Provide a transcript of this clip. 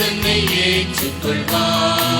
தன்னை ஏற்றுக்கொள்வார்.